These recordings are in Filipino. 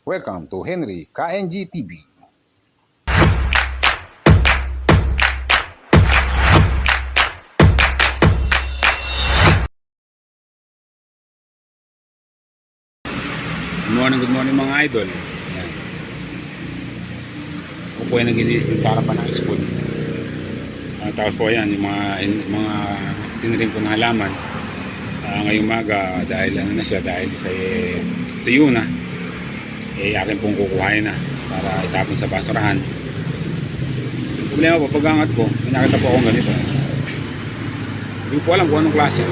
Welcome to Henry KNG TV. Good morning, good morning mga idol. Yan. Ako po ay nagilis sa harapan ng school. Uh, tapos po yan, yung mga, yung mga tinirin ko na halaman. Ah, ngayong maga, dahil ano na siya, dahil sa eh, tuyo na, eh akin pong kukuhain na para itapon sa basurahan. Problema po, pag angat ko, may nakita po akong ganito. Hindi ko po alam kung anong klase.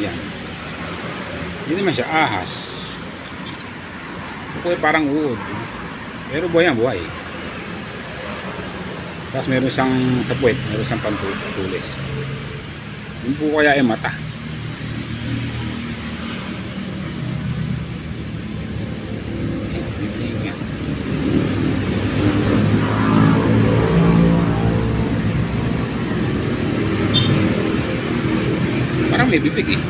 Yan. Hindi naman siya ahas. Ay parang uod. Pero buhay yan, buhay. Tapos meron siyang sa puwet, meron siyang pantulis. Yung po kaya ay mata. Parang may bibig eh.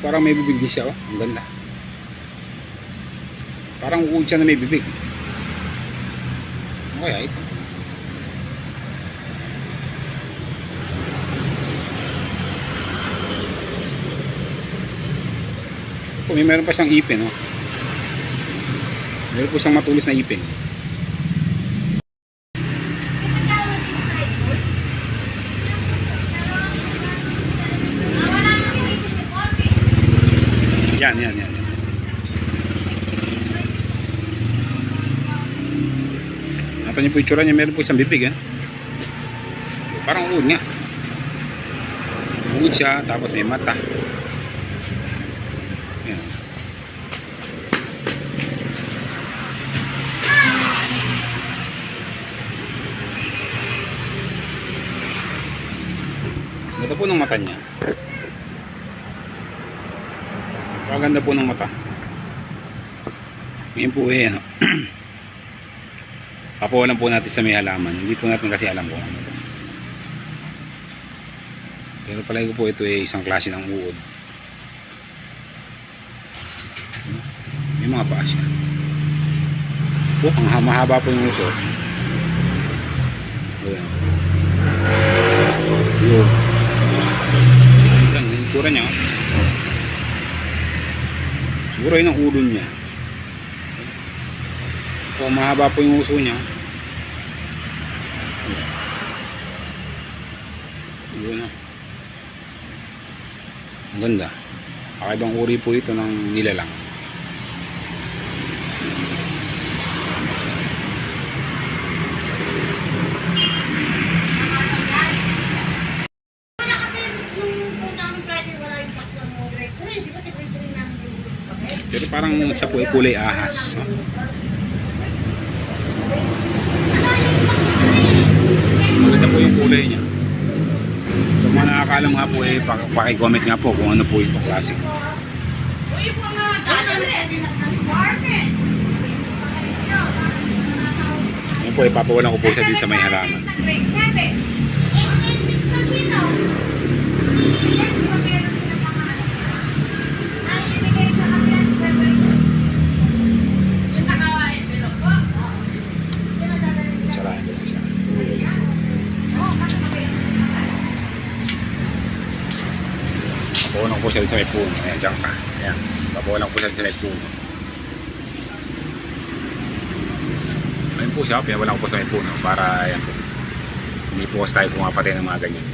Parang may bibig din siya oh. Ang ganda. Parang uod siya na may bibig. Kaya ito? Oh, may meron pa siyang ipin oh. Meron po siyang matulis na ipin. Yan, yan, yan. yan. Nakita niyo po yung tsura niya, meron po siyang bibig, eh. Parang uod nga. Uod siya, tapos may mata. Yan. Ito po ng mata niya. Paganda po ng mata. Ngayon po eh, ano. Papawalan po natin sa may halaman. Hindi po natin kasi alam kung ano to. Pero palagi ko po ito ay isang klase ng uod. May mga paa siya. Po, ang ha- mahaba po yung uso. Ayan. Yun. Yan, yung tsura niya. Siguro yun ang ulo niya. O mahaba po yung uso niya. Yun na. Ang ganda. Kakaibang uri po ito ng nilalang. Wala kasi nung punta kami Friday, wala yung box ng mga grade 3. Di ba si grade 3 namin yung papel? Pero parang siya po ay kulay ahas. no? Maganda po yung kulay niya. Sa mga nakakalam nga po eh, pak- pakicomment nga po kung ano po itong klase. Yan po, ipapawalan ko po siya din sa may halaman. Grade 7. 8 na dito. Di ba meron sila mga ano? Ay, ibigay sa kanila, pwede yun. Yung nakawain, pero po. Yun ang dadalhin nila. Tsarahin ko po siya. Oo, kasi mabait. Po siya din sa may puno. Ayan, dyan ka. Ayan. Po siya din sa may puno. Ayun po siya, pinawalan ko po sa may puno para ayan po. Hindi po kasi tayo pumapatay ng mga ganyan.